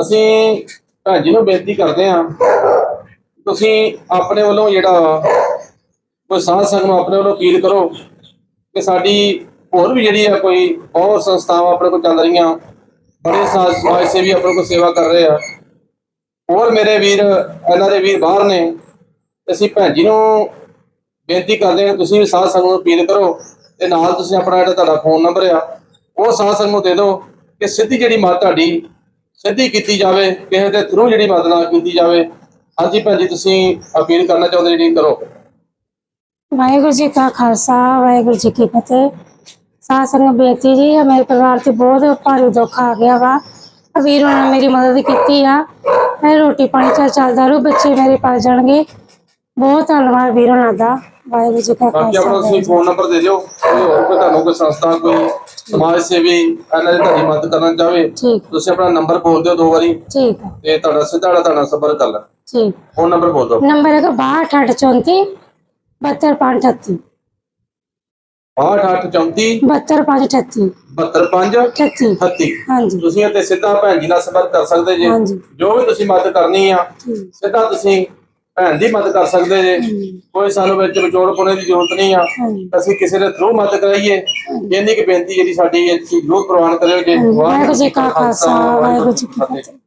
ਅਸੀਂ ਭੈਣ ਜੀ ਨੂੰ ਬੇਨਤੀ ਕਰਦੇ ਹਾਂ, ਤੁਸੀਂ ਆਪਣੇ ਵੱਲੋਂ ਜਿਹੜਾ ਕੋਈ ਸਾਧ ਸੰਗਤ ਨੂੰ ਆਪਣੇ ਵੱਲੋਂ ਅਪੀਲ ਕਰੋ ਕਿ ਸਾਡੀ ਹੋਰ ਵੀ ਜਿਹੜੀ ਆ ਕੋਈ ਹੋਰ ਸੰਸਥਾਵਾਂ ਆਪਣੇ ਕੋਲ ਚੱਲ ਰਹੀਆਂ, ਬੜੇ ਸਮਾਜ ਸੇਵੀ ਆਪਣੇ ਕੋਲ ਸੇਵਾ ਕਰ ਰਹੇ ਆ। ਹੋਰ ਮੇਰੇ ਵੀਰ, ਇਹਨਾਂ ਦੇ ਵੀਰ ਬਾਹਰ ਨੇ ਅਸੀਂ ਭੈਣ ਜੀ ਨੂੰ ਬੇਨਤੀ ਕਰਦੇ ਹਾਂ ਤੁਸੀਂ ਵੀ ਸਾਧ ਸੰਗਤ ਨੂੰ ਅਪੀਲ ਕਰੋ, ਤੇ ਨਾਲ ਤੁਸੀਂ ਆਪਣਾ ਜਿਹੜਾ ਤੁਹਾਡਾ ਫੋਨ ਨੰਬਰ ਆ, ਉਹ ਸਾਧ ਸੰਗਤ ਨੂੰ ਦੇ ਦਿਓ ਕਿ ਸਿੱਧੀ ਜਿਹੜੀ ਮਦਦ ਤੁਹਾਡੀ ਸਿੱਧੀ ਕੀਤੀ ਜਾਵੇ, ਕਿਸੇ ਦੇ ਥਰੂ ਜਿਹੜੀ ਮਦਦ ਨਾ ਕੀਤੀ ਜਾਵੇ। ਹਾਂਜੀ ਭੈਣ ਜੀ, ਤੁਸੀਂ ਅਪੀਲ ਕਰਨਾ ਚਾਹੁੰਦੇ ਜਿਹੜੀ ਕਰੋ। ਵਾਹਿਗੁਰੂ ਜੀ ਕਾ ਖਾਲਸਾ, ਵਾਹਿਗੁਰੂ ਜੀ ਕੀ ਫਤਿਹ। ਸਾਧ ਸੰਗਤ ਬੇਨਤੀ ਜੀ, ਮੇਰੇ ਪਰਿਵਾਰ ਤੇ ਬਹੁਤ ਭਾਰੀ ਦੁੱਖ ਆ ਗਿਆ ਵਾ। ਵੀਰ ਉਹਨਾਂ ਨੇ ਮੇਰੀ ਮਦਦ ਕੀਤੀ ਆ। ਮੈਂ ਰੋਟੀ ਪਾਣੀ ਚੱਲਦਾ ਰੂ ਬੱਚੇ ਮੇਰੇ ਪਲ ਜਾਣਗੇ। ਬਹੁਤ ਧੰਨਵਾਦ ਵੀਰ ਉਹਨਾਂ ਦਾ। ਵਾਹਿਗੁਰੂ ਜੀ ਕਾ ਬਾਕੀ ਖਾਲਸਾ ਆਪਣਾ ਤੁਸੀਂ ਫੋਨ ਨੰਬਰ ਦੇ ਦਿਓ ਕੋਈ ਹੋਰ ਕੋਈ ਤੁਹਾਨੂੰ ਕੋਈ ਸੰਸਥਾ ਕੋਈ ਸਮਾਜ ਸੇਵੀ ਇਹਨਾਂ ਦੀ ਤੁਹਾਡੀ ਮਦਦ ਕਰਨਾ ਚਾਹਵੇ ਠੀਕ। ਤੁਸੀਂ ਆਪਣਾ ਨੰਬਰ ਬੋਲ ਦਿਓ ਦੋ ਵਾਰੀ ਠੀਕ ਹੈ ਤੇ ਤੁਹਾਡਾ ਸਿੱਧਾ ਤੁਹਾਡਾ ਸੰਪਰਕ ਕਰ ਲੈ ਠੀਕ। ਫੋਨ ਨੰਬਰ ਬੋਲ ਦਿਓ। ਨੰਬਰ ਹੈਗਾ 6234 72538 6834 72538 725 38 38 ਹਾਂਜੀ। ਤੁਸੀਂ ਇੱਥੇ ਸਿੱਧਾ ਭੈਣ ਜੀ ਨਾਲ ਸੰਪਰਕ ਕਰ ਸਕਦੇ ਜੇ। ਹਾਂਜੀ। ਜੋ ਵੀ ਤੁਸੀਂ ਮਦਦ ਕਰਨੀ ਆ ਠੀਕ। ਸਿੱਧਾ ਤੁਸੀਂ ਭੈਣ ਦੀ ਮਦਦ ਕਰ ਸਕਦੇ ਜੇ। ਕੋਈ ਸਾਨੂੰ ਵਿੱਚ ਵਿਚੋੜ ਪਾਉਣੇ ਦੀ ਜ਼ਰੂਰਤ ਨਹੀਂ ਆ। ਅਸੀਂ ਕਿਸੇ ਦੇ ਥਰੂ ਮਦਦ ਕਰਾਈਏ। ਇੰਨੀ ਕਿ ਬੇਨਤੀ ਜਿਹੜੀ ਸਾਡੀ ਹੈ ਤੁਸੀਂ ਜ਼ਰੂਰ ਪ੍ਰਵਾਨ ਕਰਿਓ ਜੇ। ਵਾਹਿਗੁਰੂ ਜੀ ਕਾ ਖਾਲਸਾ ਵਾਹਿਗੁਰੂ ਜੀ ਕੀ ਫਤਿਹ।